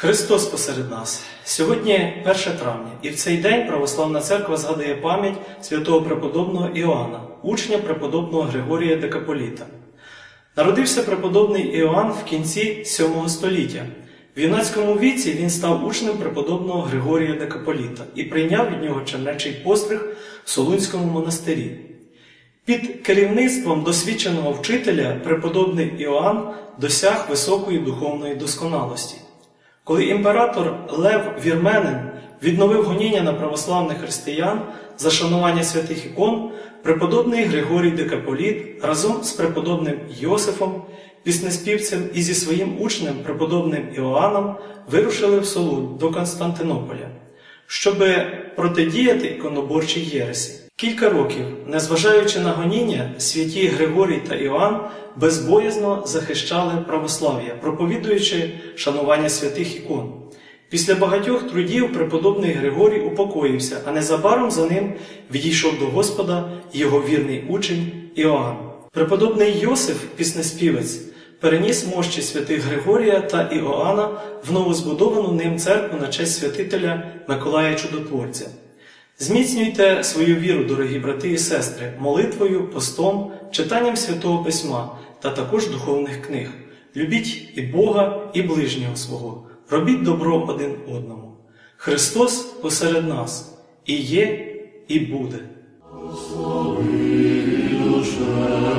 Христос посеред нас. Сьогодні 1 травня, і в цей день Православна Церква згадує пам'ять святого преподобного Іоанна, учня преподобного Григорія Декаполіта. Народився преподобний Іоанн в кінці VII століття. В юнацькому віці він став учнем преподобного Григорія Декаполіта і прийняв від нього чернечий постриг в Солунському монастирі. Під керівництвом досвідченого вчителя преподобний Іоанн досяг високої духовної досконалості. Коли імператор Лев Вірменин відновив гоніння на православних християн за шанування святих ікон, преподобний Григорій Декаполіт разом з преподобним Йосифом, піснеспівцем і зі своїм учнем, преподобним Іоанном, вирушили в Солун до Константинополя, щоб протидіяти іконоборчій єресі. Кілька років, незважаючи на гоніння, святі Григорій та Іоанн безбоязно захищали православ'я, проповідуючи шанування святих ікон. Після багатьох трудів преподобний Григорій упокоївся, а незабаром за ним відійшов до Господа його вірний учень Іоанн. Преподобний Йосиф, піснеспівець, переніс мощі святих Григорія та Іоанна в новозбудовану ним церкву на честь святителя Миколая Чудотворця. Зміцнюйте свою віру, дорогі брати і сестри, молитвою, постом, читанням святого письма та також духовних книг. Любіть і Бога, і ближнього свого, робіть добро один одному. Христос посеред нас і є, і буде. душе